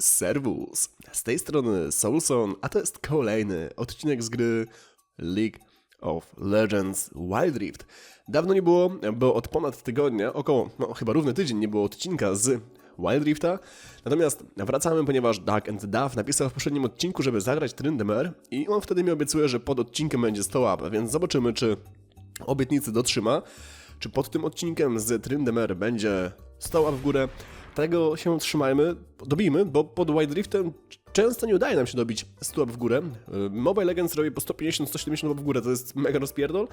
Servus! Z tej strony Soulson, a to jest kolejny odcinek z gry League of Legends Wild Rift. Dawno nie było, bo od ponad tygodnia, około, no chyba równy tydzień nie było odcinka z Wild Rifta. Natomiast wracamy, ponieważ Dark and Duff napisał w poprzednim odcinku, żeby zagrać Tryndamere i on wtedy mi obiecuje, że pod odcinkiem będzie 100 łap, więc zobaczymy, czy obietnicy dotrzyma. Czy pod tym odcinkiem z Tryndamere będzie 100 łap w górę? Tego się trzymajmy, dobijmy, bo pod Wild Riftem często nie udaje nam się dobić 100 łap w górę. Y, Mobile Legends robi po 150-170 łap w górę, to jest mega rozpierdol.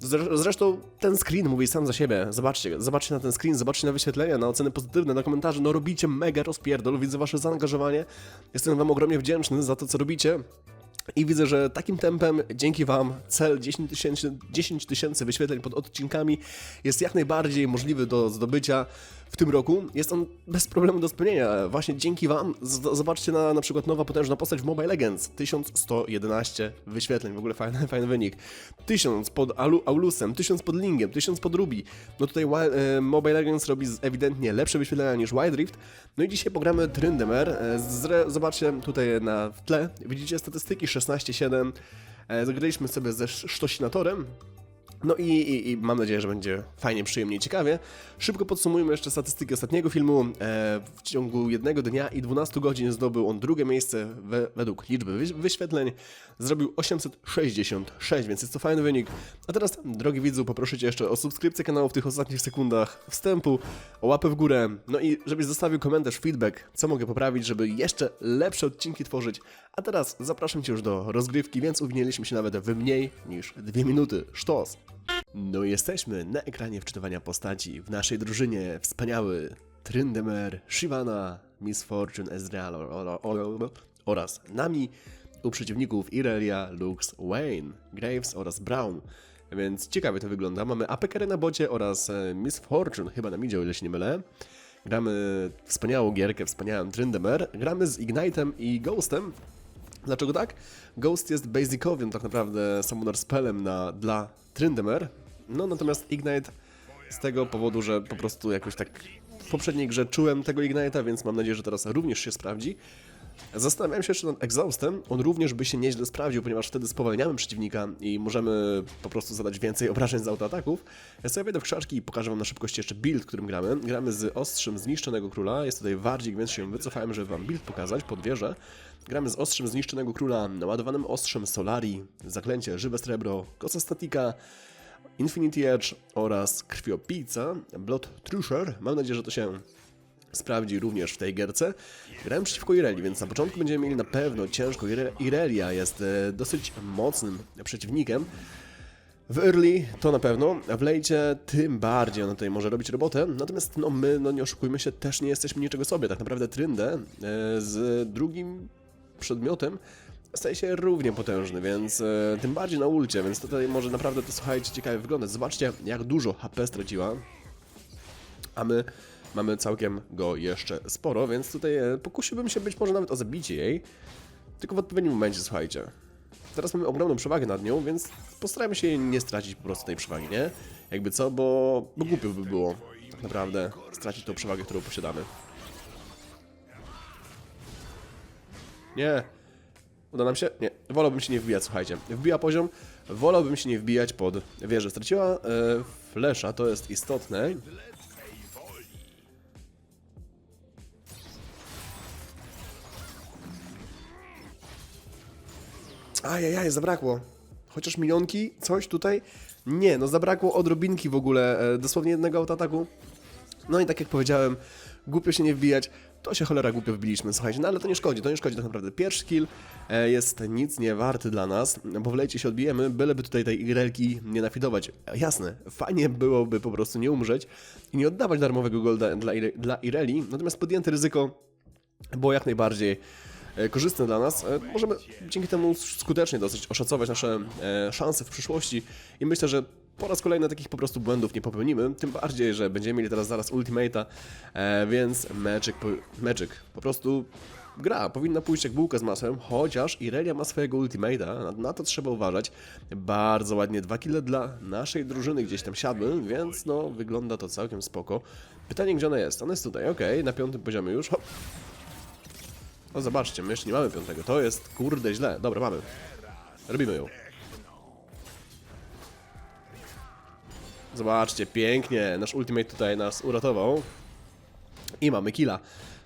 Zre- Zresztą ten screen mówi sam za siebie. Zobaczcie, zobaczcie na ten screen, zobaczcie na wyświetlenia, na oceny pozytywne, na komentarze. No robicie mega rozpierdol, widzę wasze zaangażowanie. Jestem wam ogromnie wdzięczny za to, co robicie. I widzę, że takim tempem, dzięki Wam, cel 10 tysięcy 10 tysięcy wyświetleń pod odcinkami jest jak najbardziej możliwy do zdobycia w tym roku. Jest on bez problemu do spełnienia. Właśnie dzięki Wam, zobaczcie na, na przykład nowa potężna postać w Mobile Legends. 1111 wyświetleń, w ogóle fajny, fajny wynik. 1000 pod Alu, Aulusem, 1000 pod Lingiem, 1000 pod Ruby. No tutaj e, Mobile Legends robi ewidentnie lepsze wyświetlenia niż Wild Rift. No i dzisiaj pogramy Tryndamere. E, Zobaczcie tutaj na tle, widzicie statystyki 16-7. E, Zagraliśmy sobie ze Sztosinatorem. No i, i, i mam nadzieję, że będzie fajnie, przyjemnie i ciekawie. Szybko podsumujmy jeszcze statystyki ostatniego filmu. E, w ciągu jednego dnia i 12 godzin zdobył on drugie miejsce we, według liczby wyś- wyświetleń. Zrobił 866, więc jest to fajny wynik. A teraz, drogi widzu, poproszę Cię jeszcze o subskrypcję kanału w tych ostatnich sekundach wstępu, o łapę w górę, no i żebyś zostawił komentarz, feedback, co mogę poprawić, żeby jeszcze lepsze odcinki tworzyć. A teraz zapraszam Cię już do rozgrywki, więc uwinęliśmy się nawet w mniej niż dwie minuty. Sztos! No jesteśmy na ekranie wczytywania postaci. W naszej drużynie wspaniały Tryndamere, Shivana, Miss Fortune, Ezreal oraz nami u przeciwników Irelia, Lux, Wayne, Graves oraz Brown. Więc ciekawie to wygląda. Mamy Apekerę na bocie oraz e, Miss Fortune, chyba na midzie, o ile się nie mylę. Gramy wspaniałą gierkę, wspaniałym Tryndamere. Gramy z Ignite'em i Ghostem. Dlaczego tak? Ghost jest basicowym tak naprawdę summoner spellem na, dla Tryndamere. No natomiast Ignite z tego powodu, że po prostu jakoś tak w poprzedniej grze czułem tego Ignite'a, więc mam nadzieję, że teraz również się sprawdzi. Zastanawiałem się jeszcze nad Exhaustem. On również by się nieźle sprawdził, ponieważ wtedy spowalniamy przeciwnika i możemy po prostu zadać więcej obrażeń z autoataków. Ja sobie wejdę w krzaczki i pokażę wam na szybkość jeszcze build, którym gramy. Gramy z ostrzem zniszczonego króla. Jest tutaj Wardzik, więc się wycofałem, żeby wam build pokazać pod wieżę. Gramy z ostrzem zniszczonego króla, naładowanym ostrzem Solari, zaklęcie żywe srebro, kosa statika, Infinity Edge oraz krwiopijca, Blood Trusher. Mam nadzieję, że to się sprawdzi również w tej gierce. Grałem przeciwko Ireli, więc na początku będziemy mieli na pewno ciężko. Ire- Irelia jest e, dosyć mocnym przeciwnikiem. W early to na pewno, a w lejcie tym bardziej ona tutaj może robić robotę, natomiast no my, no nie oszukujmy się, też nie jesteśmy niczego sobie. Tak naprawdę Tryndę e, z drugim przedmiotem staje się równie potężny, więc e, tym bardziej na ulcie, więc tutaj może naprawdę to słuchajcie ciekawie wyglądać. Zobaczcie jak dużo HP straciła, a my mamy całkiem go jeszcze sporo, więc tutaj e, pokusiłbym się być może nawet o zabicie jej, tylko w odpowiednim momencie, słuchajcie. Teraz mamy ogromną przewagę nad nią, więc postarajmy się nie stracić po prostu tej przewagi, nie? Jakby co, bo, bo głupio by było naprawdę stracić tą przewagę, którą posiadamy. Nie. Uda nam się? Nie. Wolałbym się nie wbijać, słuchajcie. Wbija poziom, wolałbym się nie wbijać pod wieżę. Straciła e, flesza, to jest istotne. Ajajaj, zabrakło. Chociaż milionki, coś tutaj? Nie, no zabrakło odrobinki w ogóle, e, dosłownie jednego autoataku. No i tak jak powiedziałem, głupio się nie wbijać, to się cholera głupio wbiliśmy, słuchajcie, no ale to nie szkodzi, to nie szkodzi tak naprawdę. Pierwszy kill e, jest nic nie warty dla nas, bo w lejcie się odbijemy, byleby tutaj tej igrelki nie nafidować. E, Jasne, fajnie byłoby po prostu nie umrzeć i nie oddawać darmowego golda dla, dla Ireli, natomiast podjęte ryzyko było jak najbardziej e, korzystne dla nas. Możemy dzięki temu skutecznie dosyć oszacować nasze szanse w przyszłości i myślę, że po raz kolejny takich po prostu błędów nie popełnimy, tym bardziej, że będziemy mieli teraz zaraz Ultimate'a, e, więc Magic, po, Magic po prostu gra, powinna pójść jak bułka z masłem, chociaż Irelia ma swojego Ultimate'a, na, to trzeba uważać. Bardzo ładnie, dwa kile dla naszej drużyny gdzieś tam siadły, więc no wygląda to całkiem spoko. Pytanie, gdzie ona jest? Ona jest tutaj, okej, na piątym poziomie już, hop. No zobaczcie, my jeszcze nie mamy piątego. To jest kurde źle. Dobra, mamy. Robimy ją. Zobaczcie, pięknie. Nasz ultimate tutaj nas uratował. I mamy killa.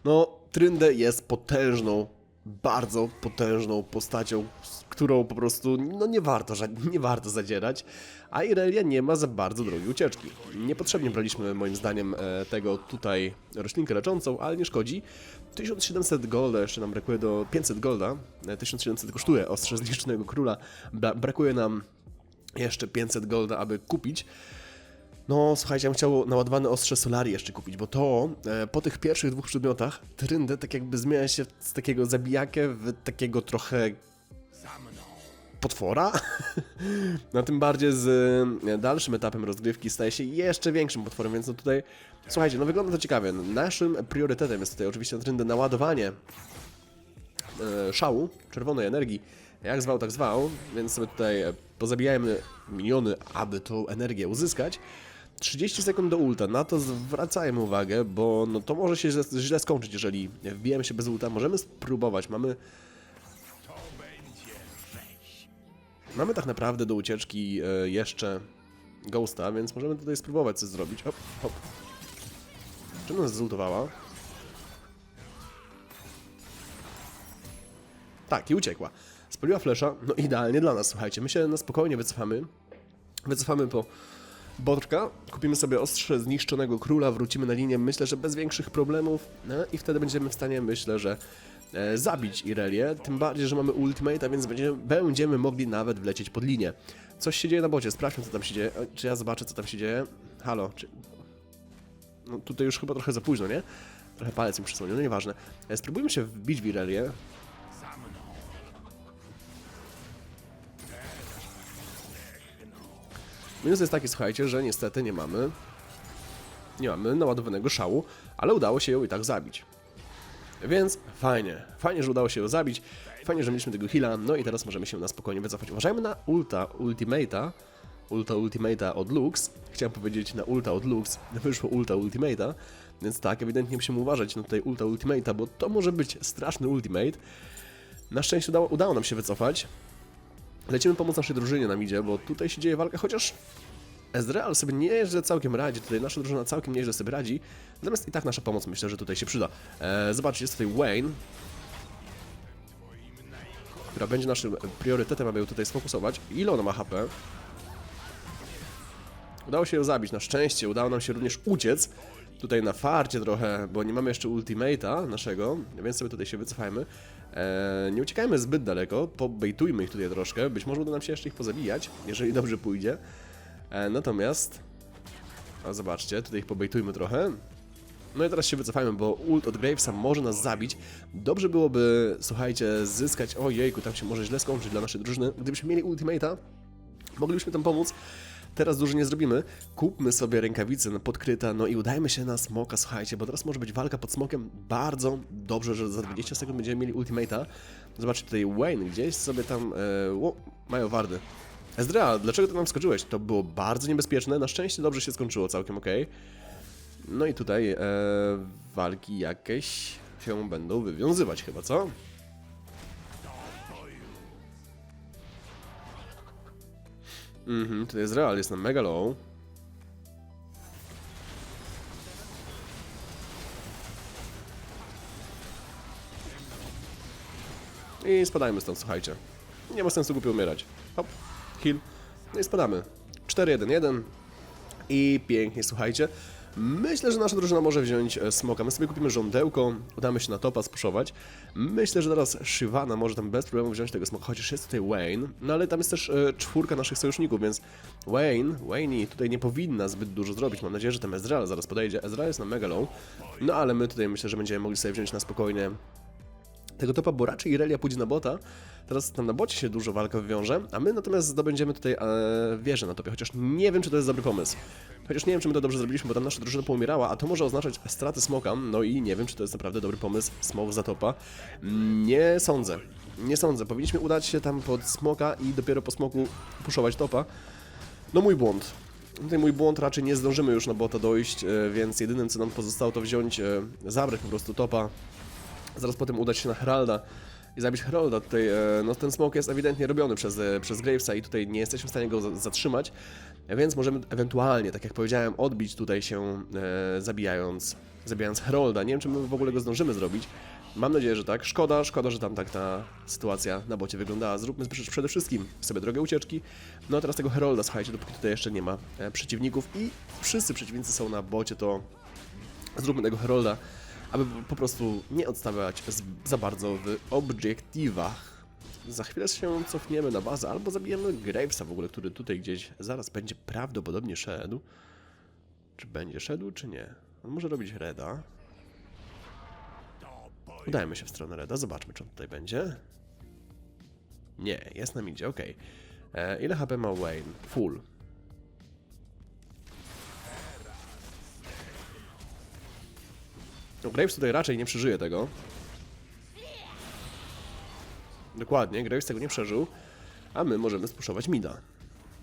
No, Tryndę jest potężną, bardzo potężną postacią, z którą po prostu no nie warto, nie warto zadzierać, a Irelia nie ma za bardzo drogiej ucieczki. Niepotrzebnie braliśmy moim zdaniem e, tego tutaj roślinkę leczącą, ale nie szkodzi. 1700 golda, jeszcze nam brakuje do 500 golda, e, 1700 kosztuje ostrze zniszczonego króla, Bra brakuje nam jeszcze 500 golda, aby kupić. No, słuchajcie, ja bym chciał naładowane ostrze Solari jeszcze kupić, bo to e, po tych pierwszych dwóch przedmiotach Tryndę tak jakby zmienia się z takiego zabijakę w takiego trochę potwora. no tym bardziej z e, dalszym etapem rozgrywki staje się jeszcze większym potworem, więc no tutaj słuchajcie, no wygląda to ciekawie. Naszym priorytetem jest tutaj oczywiście na Tryndę naładowanie e, szału, czerwonej energii, jak zwał, tak zwał, więc sobie tutaj e, pozabijajmy miniony, aby tą energię uzyskać. 30 sekund do ulta, na to zwracajmy uwagę, bo no to może się źle, skończyć, jeżeli wbijemy się bez ulta. Możemy spróbować, mamy... Mamy tak naprawdę do ucieczki e, jeszcze Ghosta, więc możemy tutaj spróbować coś zrobić. Hop, hop. Czym nas zultowała? Tak, i uciekła. Spaliła flesza, no idealnie dla nas, słuchajcie. My się na spokojnie wycofamy. Wycofamy po Botrka, kupimy sobie ostrze zniszczonego króla, wrócimy na linię, myślę, że bez większych problemów no, i wtedy będziemy w stanie, myślę, że e, zabić Irelię, tym bardziej, że mamy ultimate, a więc będziemy, będziemy mogli nawet wlecieć pod linię. Coś się dzieje na bocie, sprawdźmy co tam się dzieje, czy ja zobaczę co tam się dzieje. Halo, czy... No tutaj już chyba trochę za późno, nie? Trochę palec mi przysłonił, no nieważne. E, Spróbujmy się wbić w Irelię. Minus jest taki, słuchajcie, że niestety nie mamy nie mamy naładowanego szału, ale udało się ją i tak zabić. Więc fajnie, fajnie, że udało się ją zabić, fajnie, że mieliśmy tego heala, no i teraz możemy się na spokojnie wycofać. Uważajmy na ulta, ultimate'a, ulta ultimate'a od Lux, chciałem powiedzieć na ulta od Lux, wyszło ulta ultimate'a, więc tak, ewidentnie musimy uważać na tutaj ulta ultimate'a, bo to może być straszny ultimate. Na szczęście udało, udało nam się wycofać, Lecimy pomóc naszej drużynie na midzie, bo tutaj się dzieje walka, chociaż Ezreal sobie nieźle całkiem radzi, tutaj nasza drużyna całkiem nieźle sobie radzi, natomiast i tak nasza pomoc myślę, że tutaj się przyda. Eee, zobaczcie, jest tutaj Wayne, która będzie naszym priorytetem, aby ją tutaj sfokusować. Ile ona ma HP? Udało się ją zabić, na szczęście udało nam się również uciec. Tutaj na farcie trochę, bo nie mamy jeszcze ultimate'a naszego, więc sobie tutaj się wycofajmy. Eee, nie uciekajmy zbyt daleko, pobejtujmy ich tutaj troszkę, być może uda nam się jeszcze ich pozabijać, jeżeli dobrze pójdzie. Eee, natomiast, a zobaczcie, tutaj ich pobejtujmy trochę. No i teraz się wycofajmy, bo ult od Gravesa może nas zabić. Dobrze byłoby, słuchajcie, zyskać... Ojejku, tam się może źle skończyć dla naszej drużyny. Gdybyśmy mieli ultimate'a, moglibyśmy tam pomóc. Teraz dużo nie zrobimy. Kupmy sobie rękawice na podkryta, no i udajmy się na smoka, słuchajcie, bo teraz może być walka pod smokiem. Bardzo dobrze, że za 20 sekund będziemy mieli ultimate'a. Zobaczcie tutaj Wayne, gdzieś sobie tam... E, o, mają wardy. Ezreal, dlaczego ty nam skoczyłeś? To było bardzo niebezpieczne, na szczęście dobrze się skończyło, całkiem ok. No i tutaj e, walki jakieś się będą wywiązywać chyba, co? Mhm, tutaj jest real, jest na mega low. I spadajmy stąd, słuchajcie. Nie ma sensu głupio umierać. Hop, heal. No i spadamy. 4-1-1. I pięknie, słuchajcie. Myślę, że nasza drużyna może wziąć e, smoka. My sobie kupimy żądełko, udamy się na topa spuszować. Myślę, że teraz Shyvana może tam bez problemu wziąć tego smoka, chociaż jest tutaj Wayne. No ale tam jest też e, czwórka naszych sojuszników, więc Wayne, Wayne tutaj nie powinna zbyt dużo zrobić. Mam nadzieję, że tam Ezreal zaraz podejdzie. Ezreal jest na mega low. No ale my tutaj myślę, że będziemy mogli sobie wziąć na spokojnie tego topa, bo raczej Irelia pójdzie na bota. Teraz tam na bocie się dużo walka wywiąże, a my natomiast zdobędziemy tutaj e, wieżę na topie, chociaż nie wiem, czy to jest dobry pomysł. Chociaż nie wiem, czy my to dobrze zrobiliśmy, bo tam nasza drużyna poumierała, a to może oznaczać straty smoka, no i nie wiem, czy to jest naprawdę dobry pomysł, smok za topa. Nie sądzę. Nie sądzę. Powinniśmy udać się tam pod smoka i dopiero po smoku puszować topa. No mój błąd. Tutaj mój błąd, raczej nie zdążymy już na bota dojść, e, więc jedynym co nam pozostało to wziąć, e, zabrać po prostu topa Zaraz potem udać się na Heralda i zabić Heralda. Tutaj, e, no ten smoke jest ewidentnie robiony przez, przez Gravesa i tutaj nie jesteśmy w stanie go za- zatrzymać, więc możemy ewentualnie, tak jak powiedziałem, odbić tutaj się e, zabijając, zabijając Herolda. Nie wiem, czy my w ogóle go zdążymy zrobić. Mam nadzieję, że tak. Szkoda, szkoda, że tam tak ta sytuacja na bocie wyglądała. Zróbmy przede wszystkim sobie drogę ucieczki. No a teraz tego Herolda, słuchajcie, dopóki tutaj jeszcze nie ma e, przeciwników i wszyscy przeciwnicy są na bocie, to zróbmy tego Herolda, aby po prostu nie odstawiać za bardzo w obiektywach. Za chwilę się cofniemy na bazę, albo zabijemy Gravesa w ogóle, który tutaj gdzieś zaraz będzie prawdopodobnie szedł. Czy będzie szedł, czy nie? On może robić Reda. Udajmy się w stronę Reda, zobaczmy, czy on tutaj będzie. Nie, jest nam idzie, okej. E, Ile HP ma Wayne? Full. No, Graves tutaj raczej nie przeżyje tego. Dokładnie, Graves tego nie przeżył, a my możemy spuszować mida.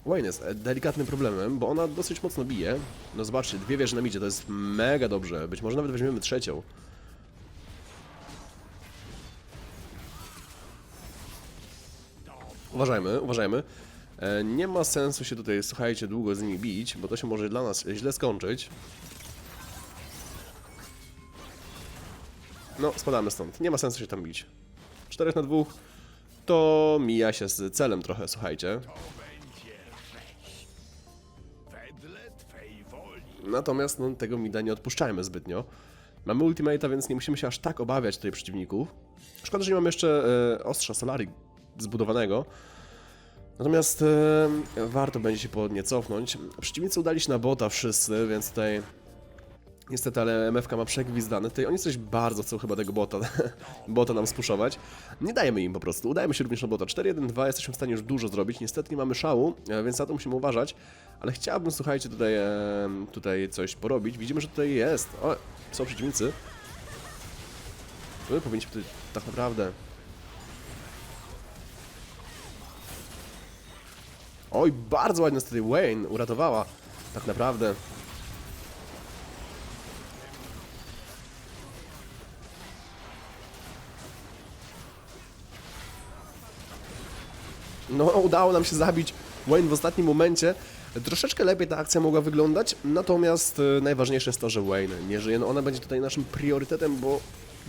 Wayne jest delikatnym problemem, bo ona dosyć mocno bije. No zobaczcie, dwie wieże na midzie, to jest mega dobrze. Być może nawet weźmiemy trzecią. Uważajmy, uważajmy. E, Nie ma sensu się tutaj, słuchajcie, długo z nimi bić, bo to się może dla nas źle skończyć. No, spadamy stąd. Nie ma sensu się tam bić. 4 na 2 to mija się z celem trochę, słuchajcie. Natomiast no, tego mida nie odpuszczajmy zbytnio. Mamy ultimate'a, więc nie musimy się aż tak obawiać tutaj przeciwników. Szkoda, że nie mamy jeszcze e, ostrza Solari zbudowanego. Natomiast e, warto będzie się podnie cofnąć. Przeciwnicy udali się na bota wszyscy, więc tutaj niestety, ale MFK ma przegwizdane. Tutaj oni coś bardzo chcą chyba tego bota, bota nam spuszować. Nie dajemy im po prostu, udajemy się również na bota. 4-1-2 jesteśmy w stanie już dużo zrobić. Niestety nie mamy szału, e, więc na to musimy uważać. Ale chciałbym, słuchajcie, tutaj, e, tutaj coś porobić. Widzimy, że tutaj jest. O, są przeciwnicy. My powinniśmy tutaj tak naprawdę Oj, bardzo ładnie tutaj Wayne uratowała. Tak naprawdę. No, udało nam się zabić Wayne w ostatnim momencie. Troszeczkę lepiej ta akcja mogła wyglądać, natomiast e, najważniejsze jest to, że Wayne nie żyje. No ona będzie tutaj naszym priorytetem, bo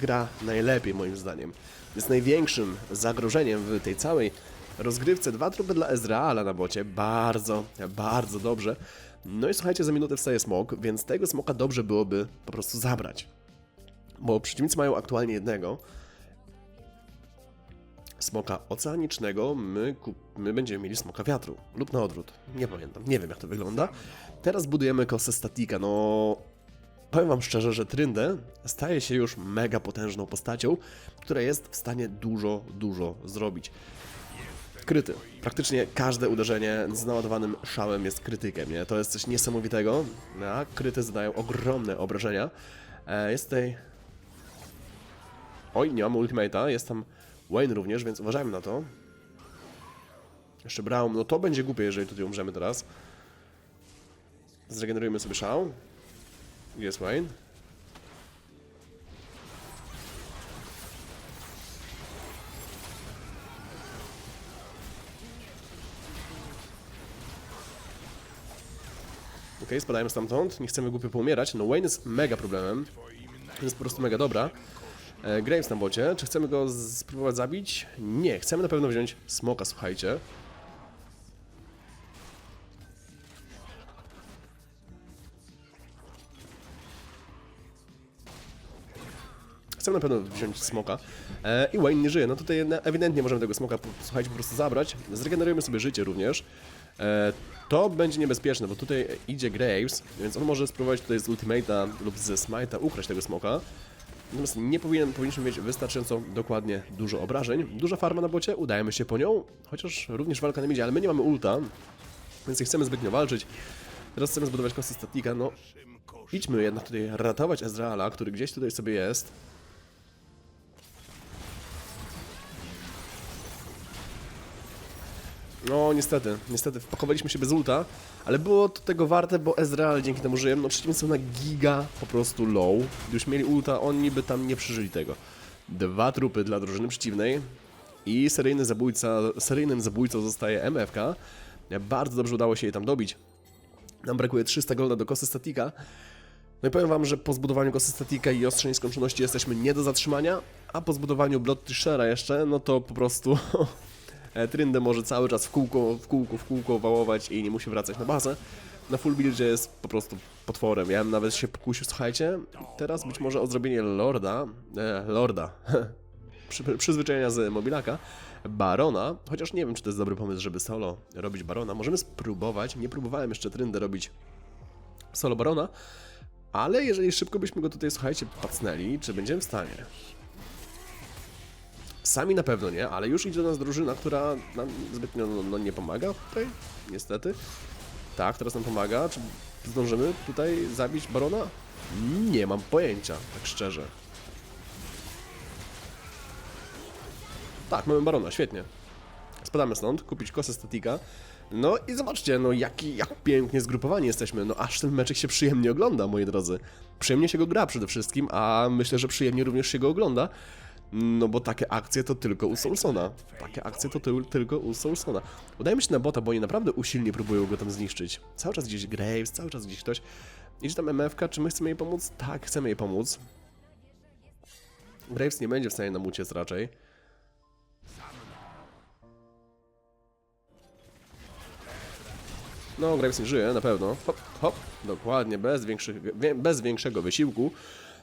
gra najlepiej moim zdaniem. Jest największym zagrożeniem w tej całej rozgrywce. Dwa trupy dla Ezreala na bocie. Bardzo, bardzo dobrze. No i słuchajcie, za minutę wstaje smok, więc tego smoka dobrze byłoby po prostu zabrać. Bo przeciwnicy mają aktualnie jednego smoka oceanicznego, my, my będziemy mieli smoka wiatru. Lub na odwrót. Nie pamiętam, nie wiem jak to wygląda. Teraz budujemy kosę statika. No, powiem wam szczerze, że Tryndę staje się już mega potężną postacią, która jest w stanie dużo, dużo zrobić. Kryty. Praktycznie każde uderzenie z naładowanym szałem jest krytykiem, nie? To jest coś niesamowitego. A kryty zadają ogromne obrażenia. E, jest tutaj Oj, nie mamy ultimate'a, jest tam Wayne również, więc uważajmy na to. Jeszcze Braum, no to będzie głupie, jeżeli tutaj umrzemy teraz. Zregenerujemy sobie szał. Jest Wayne? Okej, spadajmy stamtąd. Nie chcemy głupio poumierać. No Wayne jest mega problemem. Jest po prostu mega dobra. E, Graves na bocie. Czy chcemy go spróbować zabić? Nie. Chcemy na pewno wziąć smoka, słuchajcie. Chcemy na pewno wziąć smoka. E, I Wayne nie żyje. No tutaj ewidentnie możemy tego smoka, słuchajcie, po prostu zabrać. Zregenerujemy sobie życie również. E, to będzie niebezpieczne, bo tutaj idzie Graves, więc on może spróbować tutaj z ultimate'a lub ze smite'a ukraść tego smoka. Natomiast nie powinien, powinniśmy mieć wystarczająco dokładnie dużo obrażeń. Duża farma na bocie, udajemy się po nią, chociaż również walka na midzie, ale my nie mamy ulta, więc nie chcemy zbytnio walczyć. Teraz chcemy zbudować kosy statika, no idźmy jednak tutaj ratować Ezreala, który gdzieś tutaj sobie jest. No niestety, niestety wpakowaliśmy się bez ulta, ale było to tego warte, bo Ezreal dzięki temu żyje. No przeciwnicy są na giga po prostu low. Gdybyśmy mieli ulta, oni by tam nie przeżyli tego. Dwa trupy dla drużyny przeciwnej. I seryjny zabójca, seryjnym zabójcą zostaje MFK. Bardzo dobrze udało się jej tam dobić. Nam brakuje 300 golda do kosy statika. No i powiem wam, że po zbudowaniu kosy statika i ostrzej nieskończoności jesteśmy nie do zatrzymania, a po zbudowaniu Blood Trishera jeszcze, no to po prostu Tryndę może cały czas w kółko, w kółko, w kółko wałować i nie musi wracać na bazę. Na full buildzie jest po prostu potworem. Ja bym nawet się pokusił, słuchajcie, teraz być może o zrobienie Lorda, e, Lorda, przy, przyzwyczajenia z mobilaka, Barona, chociaż nie wiem, czy to jest dobry pomysł, żeby solo robić Barona. Możemy spróbować, nie próbowałem jeszcze Tryndę robić solo Barona, ale jeżeli szybko byśmy go tutaj, słuchajcie, pacnęli, czy będziemy w stanie? Sami na pewno nie, ale już idzie do nas drużyna, która nam zbytnio no, no, nie pomaga tutaj, niestety. Tak, teraz nam pomaga. Czy zdążymy tutaj zabić Barona? Nie mam pojęcia, tak szczerze. Tak, mamy Barona, świetnie. Spadamy stąd, kupić kosę statika. No i zobaczcie, no jaki, jak pięknie zgrupowani jesteśmy. No aż ten meczek się przyjemnie ogląda, moi drodzy. Przyjemnie się go gra przede wszystkim, a myślę, że przyjemnie również się go ogląda. No bo takie akcje to tylko u Soulsona. Takie akcje to tyl, tylko u Soulsona. Udajmy się na bota, bo oni naprawdę usilnie próbują go tam zniszczyć. Cały czas gdzieś Graves, cały czas gdzieś ktoś. Idzie tam MFK, czy my chcemy jej pomóc? Tak, chcemy jej pomóc. Graves nie będzie w stanie nam uciec raczej. No, Graves nie żyje, na pewno. Hop, hop, dokładnie, bez, większych, bez większego wysiłku.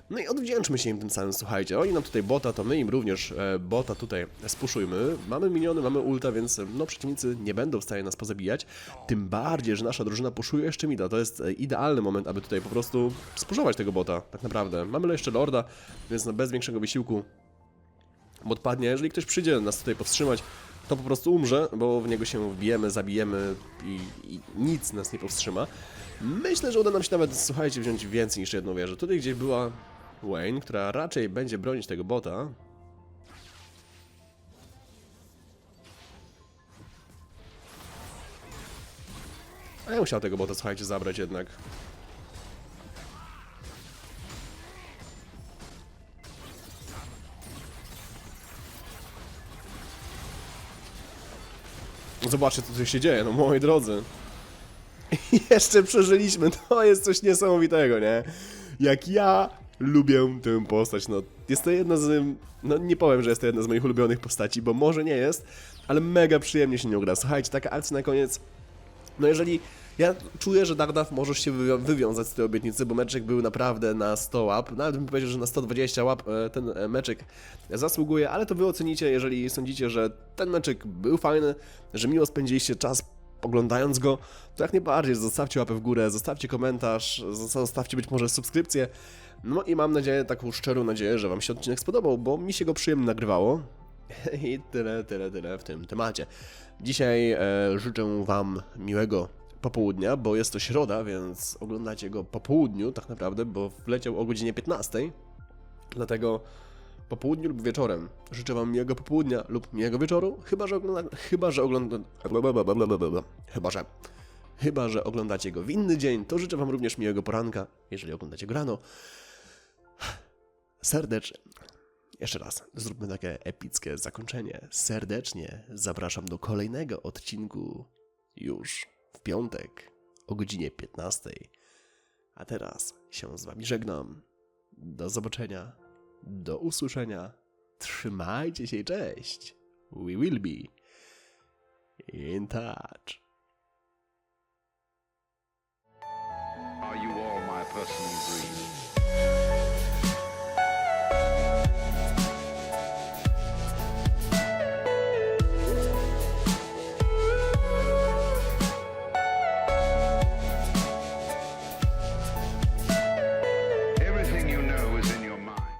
No i odwdzięczmy się im tym samym, słuchajcie. Oni nam tutaj bota, to my im również e, bota tutaj spuszujmy. Mamy miniony, mamy ulta, więc e, no przeciwnicy nie będą w stanie nas pozabijać. Tym bardziej, że nasza drużyna puszuje jeszcze mida. To jest e, idealny moment, aby tutaj po prostu spuszować tego bota, tak naprawdę. Mamy jeszcze lorda, więc no bez większego wysiłku odpadnie. Jeżeli ktoś przyjdzie nas tutaj powstrzymać, to po prostu umrze, bo w niego się wbijemy, zabijemy i, i nic nas nie powstrzyma. Myślę, że uda nam się nawet, słuchajcie, wziąć więcej niż jedną wieżę. Tutaj gdzieś była Wayne, która raczej będzie bronić tego bota. A ja musiał tego bota, słuchajcie, zabrać jednak. Zobaczcie, co tu się dzieje, no moi drodzy. Jeszcze przeżyliśmy, to jest coś niesamowitego, nie? Jak ja lubię tę postać, no jest to jedna z, no nie powiem, że jest to jedna z moich ulubionych postaci, bo może nie jest, ale mega przyjemnie się nią gra. Słuchajcie, taka akcja na koniec, no jeżeli, ja czuję, że Dardaw możesz się wywią- wywiązać z tej obietnicy, bo meczek był naprawdę na 100 łap, nawet bym powiedział, że na 120 łap e, ten e, meczek zasługuje, ale to wy ocenicie, jeżeli sądzicie, że ten meczek był fajny, że miło spędziliście czas oglądając go, to jak najbardziej zostawcie łapę w górę, zostawcie komentarz, zosta- zostawcie być może subskrypcję. No i mam nadzieję, taką szczerą nadzieję, że wam się odcinek spodobał, bo mi się go przyjemnie nagrywało. I tyle, tyle, tyle w tym temacie. Dzisiaj e, życzę wam miłego popołudnia, bo jest to środa, więc oglądacie go po południu tak naprawdę, bo wleciał o godzinie 15. Dlatego po południu lub wieczorem. Życzę wam miłego popołudnia lub miłego wieczoru, chyba że ogląda... chyba że ogląda... chyba że... Chyba, że oglądacie go w inny dzień, to życzę wam również miłego poranka, jeżeli oglądacie go rano. Serdecznie. Jeszcze raz, zróbmy takie epickie zakończenie. Serdecznie zapraszam do kolejnego odcinku już w piątek o godzinie 15. A teraz się z wami żegnam. Do zobaczenia. Do usłyszenia. Trzymajcie się cześć. We will be in touch. Are you all my personal dreams?